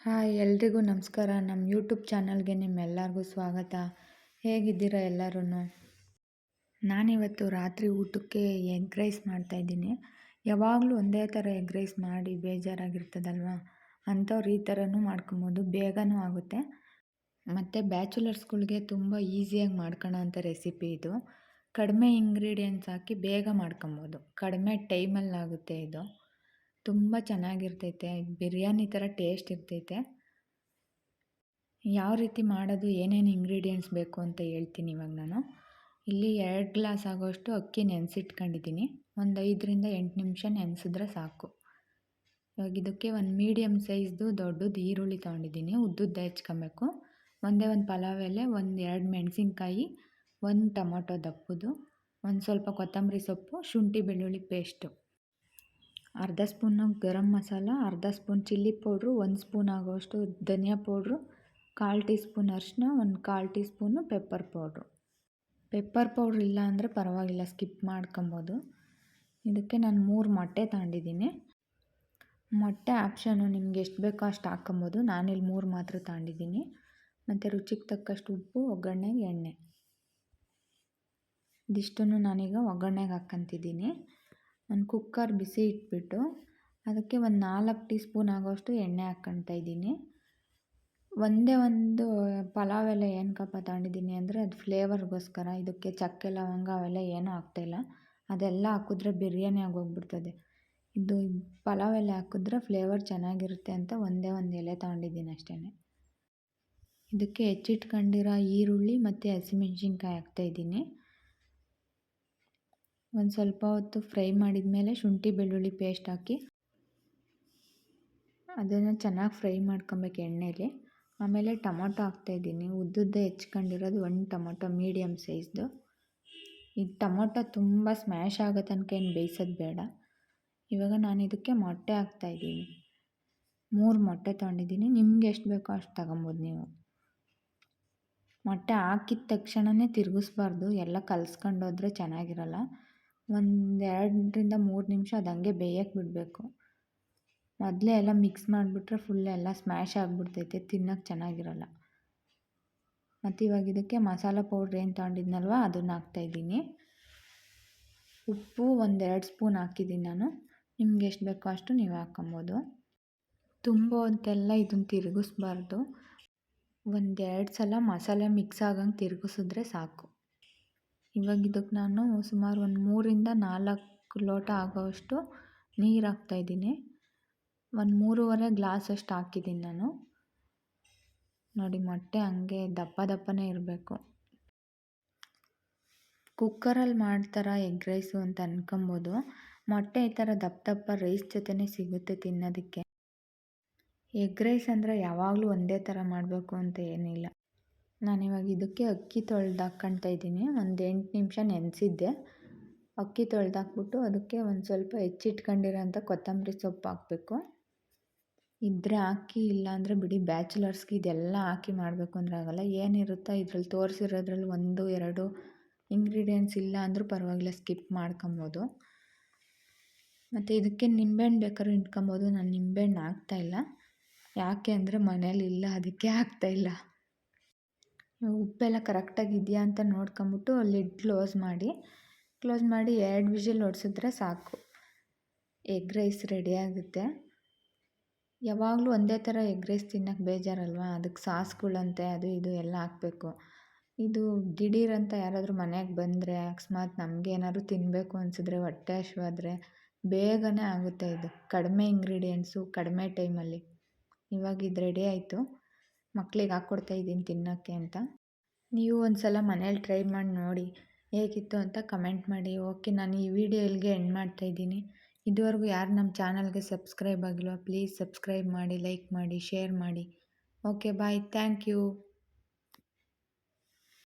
Hi, ಎಲ್ರಿಗೂ ನಮಸ್ಕಾರ. ನಮ್ಮ ಯೂಟ್ಯೂಬ್ ಚಾನಲ್ಗೆ ನಿಮ್ಮೆಲ್ಲರಿಗೂ ಸ್ವಾಗತ. ಹೇಗಿದ್ದೀರಾ ಎಲ್ಲರೂ ನಾನಿವತ್ತು ರಾತ್ರಿ ಊಟಕ್ಕೆ ಎಗ್ ರೈಸ್ ಮಾಡ್ತಾಯಿದ್ದೀನಿ ಯಾವಾಗಲೂ ಒಂದೇ ಥರ ಎಗ್ ರೈಸ್ ಮಾಡಿ ಬೇಜಾರಾಗಿರ್ತದಲ್ವ? ಅಂಥವ್ರು ಈ ಥರನೂ ಮಾಡ್ಕೊಬೋದು, ಬೇಗನೂ ಆಗುತ್ತೆ. ಮತ್ತು ಬ್ಯಾಚುಲರ್ಸ್ಗಳಿಗೆ ತುಂಬ ಈಸಿಯಾಗಿ ಮಾಡ್ಕೊಳ್ಳೋ ಅಂಥ ರೆಸಿಪಿ ಇದು. ಕಡಿಮೆ ಇಂಗ್ರೀಡಿಯೆಂಟ್ಸ್ ಹಾಕಿ ಬೇಗ ಮಾಡ್ಕೊಬೋದು. ಕಡಿಮೆ ಟೈಮಲ್ಲಿ ಆಗುತ್ತೆ ಇದು. ತುಂಬ ಚೆನ್ನಾಗಿರ್ತೈತೆ. ಬಿರಿಯಾನಿ ಥರ ಟೇಸ್ಟ್ ಇರ್ತೈತೆ. ಯಾವ ರೀತಿ ಮಾಡೋದು, ಏನೇನು ಇಂಗ್ರೀಡಿಯೆಂಟ್ಸ್ ಬೇಕು ಅಂತ ಹೇಳ್ತೀನಿ ಇವಾಗ ನಾನು. ಇಲ್ಲಿ ಎರಡು ಗ್ಲಾಸ್ ಆಗೋಷ್ಟು ಅಕ್ಕಿ ನೆನೆಸಿಟ್ಕೊಂಡಿದ್ದೀನಿ. ಒಂದು ಐದರಿಂದ ಎಂಟು ನಿಮಿಷ ನೆನೆಸಿದ್ರೆ ಸಾಕು. ಇವಾಗ ಇದಕ್ಕೆ ಒಂದು ಮೀಡಿಯಮ್ ಸೈಜ್ದು ದೊಡ್ಡದು ಈರುಳ್ಳಿ ತೊಗೊಂಡಿದ್ದೀನಿ. ಉದ್ದುದ್ದ ಹೆಚ್ಕೊಬೇಕು. ಒಂದೇ ಒಂದು ಪಲಾವ್ ಎಲೆ, ಒಂದು ಎರಡು ಮೆಣಸಿನ್ಕಾಯಿ, ಒಂದು ಟೊಮೊಟೊ ದಪ್ಪದು, ಒಂದು ಸ್ವಲ್ಪ ಕೊತ್ತಂಬರಿ ಸೊಪ್ಪು, ಶುಂಠಿ ಬೆಳ್ಳುಳ್ಳಿ ಪೇಸ್ಟು. ಅರ್ಧ ಸ್ಪೂನು ಗರಂ ಮಸಾಲ, ಅರ್ಧ ಸ್ಪೂನ್ ಚಿಲ್ಲಿ ಪೌಡ್ರು, ಒಂದು ಸ್ಪೂನ್ ಆಗೋಷ್ಟು ಧನಿಯಾ ಪೌಡ್ರು, ಕಾಲು ಟೀ ಸ್ಪೂನ್ ಅರಿಶಿನ, ಒಂದು ಕಾಲು teaspoon pepper powder. Pepper powder ಇಲ್ಲ ಅಂದರೆ ಪರವಾಗಿಲ್ಲ, ಸ್ಕಿಪ್ ಮಾಡ್ಕೊಬೋದು. ಇದಕ್ಕೆ ನಾನು ಮೂರು ಮೊಟ್ಟೆ ತಗೊಂಡಿದ್ದೀನಿ. ಮೊಟ್ಟೆ ಆಪ್ಷನ್ನು ನಿಮ್ಗೆ ಎಷ್ಟು ಬೇಕೋ ಅಷ್ಟು ಹಾಕ್ಕೊಬೋದು ನಾನಿಲ್ಲಿ ಮೂರು ಮಾತ್ರ ತಗೊಂಡಿದ್ದೀನಿ. ಮತ್ತು ರುಚಿಗೆ ತಕ್ಕಷ್ಟು ಉಪ್ಪು, ಒಗ್ಗರಣೆಗೆ ಎಣ್ಣೆ. ಇದಿಷ್ಟನ್ನು ನಾನೀಗ ಒಗ್ಗರಣೆಗೆ ಹಾಕ್ಕೊಂತಿದ್ದೀನಿ ಒಂದು ಕುಕ್ಕರ್ ಬಿಸಿ ಇಟ್ಬಿಟ್ಟು ಅದಕ್ಕೆ ಒಂದು ನಾಲ್ಕು ಟೀ ಸ್ಪೂನ್ ಆಗೋಷ್ಟು ಎಣ್ಣೆ ಹಾಕ್ಕೊಳ್ತಾ ಇದ್ದೀನಿ. ಒಂದೇ ಒಂದು ಪಲಾವ್ ಎಲೆ ಏನಕ್ಕಪ್ಪ ತಗೊಂಡಿದ್ದೀನಿ ಅಂದರೆ ಅದು ಫ್ಲೇವರ್ಗೋಸ್ಕರ, ಇದಕ್ಕೆ ಚಕ್ಕೆ ಲವಂಗ ಅವೆಲ್ಲ ಏನೂ ಹಾಕ್ತಾಯಿಲ್ಲ ಅದೆಲ್ಲ ಹಾಕಿದ್ರೆ ಬಿರಿಯಾನಿ ಆಗೋಗ್ಬಿಡ್ತದೆ. ಇದು ಪಲಾವ್ ಎಲೆ ಹಾಕಿದ್ರೆ ಫ್ಲೇವರ್ ಚೆನ್ನಾಗಿರುತ್ತೆ ಅಂತ ಒಂದೇ ಒಂದು ಎಲೆ ತಗೊಂಡಿದ್ದೀನಿ ಅಷ್ಟೇ ಇದಕ್ಕೆ ಹೆಚ್ಚಿಟ್ಕೊಂಡಿರೋ ಈರುಳ್ಳಿ ಮತ್ತು ಹಸಿಮೆಣ್ಸಿನ್ಕಾಯಿ ಹಾಕ್ತಾಯಿದ್ದೀನಿ ಒಂದು ಸ್ವಲ್ಪ ಹೊತ್ತು ಫ್ರೈ ಮಾಡಿದ ಮೇಲೆ ಶುಂಠಿ, ಬೆಳ್ಳುಳ್ಳಿ ಪೇಸ್ಟ್ ಹಾಕಿ ಅದನ್ನು ಚೆನ್ನಾಗಿ ಫ್ರೈ ಮಾಡ್ಕೊಬೇಕು ಎಣ್ಣೆಲಿ. ಆಮೇಲೆ ಟೊಮೊಟೊ ಹಾಕ್ತಾಯಿದ್ದೀನಿ ಉದ್ದುದ್ದ ಹೆಚ್ಕೊಂಡಿರೋದು ಒಂದು ಟೊಮೊಟೊ ಮೀಡಿಯಮ್ ಸೈಜ್ದು ಈ ಟೊಮೊಟೊ ತುಂಬ ಸ್ಮ್ಯಾಶ್ ಆಗೋ ತನಕ ಏನು ಬೇಯಿಸೋದು ಬೇಡ. ಇವಾಗ ನಾನು ಇದಕ್ಕೆ ಮೊಟ್ಟೆ ಹಾಕ್ತಾಯಿದ್ದೀನಿ ಮೂರು ಮೊಟ್ಟೆ ತೊಗೊಂಡಿದ್ದೀನಿ. ನಿಮ್ಗೆ ಎಷ್ಟು ಬೇಕೋ ಅಷ್ಟು ತಗೊಬೋದು ನೀವು. ಮೊಟ್ಟೆ ಹಾಕಿದ ತಕ್ಷಣವೇ ತಿರುಗಿಸ್ಬಾರ್ದು. ಎಲ್ಲ ಕಲ್ಸ್ಕೊಂಡೋದ್ರೆ ಚೆನ್ನಾಗಿರಲ್ಲ. ಒಂದು ಎರಡರಿಂದ ಮೂರು ನಿಮಿಷ ಅದು ಹಂಗೆ ಬೇಯಕ್ಕೆ ಬಿಡಬೇಕು. ಮೊದಲೇ ಎಲ್ಲ ಮಿಕ್ಸ್ ಮಾಡಿಬಿಟ್ರೆ ಫುಲ್ ಎಲ್ಲ ಸ್ಮ್ಯಾಶ್ ಆಗಿಬಿಡ್ತೈತೆ, ತಿನ್ನೋಕ್ಕೆ ಚೆನ್ನಾಗಿರಲ್ಲ. ಮತ್ತು ಇವಾಗ ಇದಕ್ಕೆ ಮಸಾಲ ಪೌಡ್ರ್ ಏನು ತಗೊಂಡಿದ್ನಲ್ವ, ಅದನ್ನು ಹಾಕ್ತಾಯಿದ್ದೀನಿ ಉಪ್ಪು ಒಂದೆರಡು ಸ್ಪೂನ್ ಹಾಕಿದ್ದೀನಿ ನಾನು. ನಿಮ್ಗೆ ಎಷ್ಟು ಬೇಕೋ ಅಷ್ಟು ನೀವು ಹಾಕ್ಕೊಬೋದು. ತುಂಬ ಹೊತ್ತೆಲ್ಲ ಇದನ್ನು ತಿರುಗಿಸ್ಬಾರ್ದು. ಒಂದೆರಡು ಸಲ ಮಸಾಲೆ ಮಿಕ್ಸ್ ಆಗಂಗೆ ತಿರುಗಿಸಿದ್ರೆ ಸಾಕು. ಇವಾಗ ಇದಕ್ಕೆ ನಾನು ಸುಮಾರು ಒಂದು ಮೂರಿಂದ ನಾಲ್ಕು ಲೋಟ ಆಗೋವಷ್ಟು ನೀರು ಹಾಕ್ತಾಯಿದ್ದೀನಿ ಒಂದು ಮೂರುವರೆ ಗ್ಲಾಸಷ್ಟು ಹಾಕಿದ್ದೀನಿ ನಾನು. ನೋಡಿ ಮೊಟ್ಟೆ ಹಂಗೆ ದಪ್ಪ ದಪ್ಪನೇ ಇರಬೇಕು. ಕುಕ್ಕರಲ್ಲಿ ಮಾಡ್ತಾರ ಎಗ್ ರೈಸು ಅಂತ ಅನ್ಕೊಬೋದು. ಮೊಟ್ಟೆ ಈ ಥರ ದಪ್ಪ ದಪ್ಪ ರೈಸ್ ಜೊತೆನೇ ಸಿಗುತ್ತೆ ತಿನ್ನೋದಕ್ಕೆ. ಎಗ್ ರೈಸ್ ಅಂದರೆ ಯಾವಾಗಲೂ ಒಂದೇ ಥರ ಮಾಡಬೇಕು ಅಂತ ಏನಿಲ್ಲ. ನಾನಿವಾಗ ಇದಕ್ಕೆ ಅಕ್ಕಿ ತೊಳ್ದು ಹಾಕ್ಕೊಳ್ತಾ ಇದ್ದೀನಿ. ಒಂದು ಎಂಟು ನಿಮಿಷ ನೆನೆಸಿದ್ದೆ. ಅಕ್ಕಿ ತೊಳ್ದಾಕ್ಬಿಟ್ಟು ಅದಕ್ಕೆ ಒಂದು ಸ್ವಲ್ಪ ಹೆಚ್ಚಿಟ್ಕೊಂಡಿರೋಂಥ ಕೊತ್ತಂಬರಿ ಸೊಪ್ಪು ಹಾಕಬೇಕು. ಇದ್ದರೆ ಹಾಕಿ ಇಲ್ಲಾಂದರೆ ಬಿಡಿ, ಬ್ಯಾಚುಲರ್ಸ್ಗೆ ಇದೆಲ್ಲ ಹಾಕಿ ಮಾಡಬೇಕು ಅಂದರೆ ಆಗೋಲ್ಲ. ಏನಿರುತ್ತೋ ಇದ್ರಲ್ಲಿ ತೋರಿಸಿರೋದ್ರಲ್ಲಿ ಒಂದು, ಎರಡು ಇಂಗ್ರೀಡಿಯೆಂಟ್ಸ್ ಇಲ್ಲ ಅಂದರೂ ಪರವಾಗಿಲ್ಲ, ಸ್ಕಿಪ್ ಮಾಡ್ಕೊಬೋದು. ಮತ್ತು ಇದಕ್ಕೆ ನಿಂಬೆಹಣ್ಣು ಬೇಕಾದ್ರೂ ಇಟ್ಕೊಬೋದು. ನಾನು ನಿಂಬೆಹಣ್ಣು ಹಾಕ್ತಾಯಿಲ್ಲ ಯಾಕೆ ಅಂದರೆ ಮನೇಲಿ ಇಲ್ಲ ಅದಕ್ಕೆ ಹಾಕ್ತಾಯಿಲ್ಲ ಉಪ್ಪೆಲ್ಲ ಕರೆಕ್ಟಾಗಿ ಇದೆಯಾ ಅಂತ ನೋಡ್ಕೊಂಬಿಟ್ಟು ಲಿಡ್ ಕ್ಲೋಸ್ ಮಾಡಿ ಕ್ಲೋಸ್ ಮಾಡಿ ಎರಡು ವಿಷಲ್ ಹೊಡ್ಸಿದ್ರೆ ಸಾಕು. ಎಗ್ ರೈಸ್ ರೆಡಿ ಆಗುತ್ತೆ. ಯಾವಾಗಲೂ ಒಂದೇ ಥರ ಎಗ್ ರೈಸ್ ತಿನ್ನೋಕ್ಕೆ ಬೇಜಾರಲ್ವಾ? ಅದಕ್ಕೆ ಸಾಸ್ಗಳಂತೆ, ಅದು ಇದು ಎಲ್ಲ ಹಾಕಬೇಕು. ಇದು ದಿಢೀರಂತ ಯಾರಾದರೂ ಮನೆಗೆ ಬಂದರೆ, ಅಕಸ್ಮಾತ್ ನಮಗೇನಾದ್ರು ತಿನ್ನಬೇಕು ಅನಿಸಿದ್ರೆ ಹೊಟ್ಟೆ ಹಸಿವಾದರೆ ಬೇಗನೆ ಆಗುತ್ತೆ ಇದು. ಕಡಿಮೆ ಇಂಗ್ರೀಡಿಯೆಂಟ್ಸು ಕಡಿಮೆ ಟೈಮಲ್ಲಿ. ಇವಾಗ ಇದು ರೆಡಿ ಆಯಿತು. ಮಕ್ಳಿಗೆ ಹಾಕ್ಕೊಡ್ತಾ ಇದ್ದೀನಿ ತಿನ್ನೋಕ್ಕೆ ಅಂತ. ನೀವು ಒಂದು ಸಲ ಮನೇಲಿ ಟ್ರೈ ಮಾಡಿ ನೋಡಿ ಹೇಗಿತ್ತು ಅಂತ ಕಮೆಂಟ್ ಮಾಡಿ. ಓಕೆ, ನಾನು ಈ ವಿಡಿಯೋ ಇಲ್ಲಿಗೆ ಎಂಡ್ ಮಾಡ್ತಾಯಿದ್ದೀನಿ ಇದುವರೆಗೂ ಯಾರು ನಮ್ಮ ಚಾನಲ್ಗೆ ಸಬ್ಸ್ಕ್ರೈಬ್ ಆಗಿಲ್ವ, ಪ್ಲೀಸ್ ಸಬ್ಸ್ಕ್ರೈಬ್ ಮಾಡಿ, ಲೈಕ್ ಮಾಡಿ, ಶೇರ್ ಮಾಡಿ. Okay, bye. Thank you.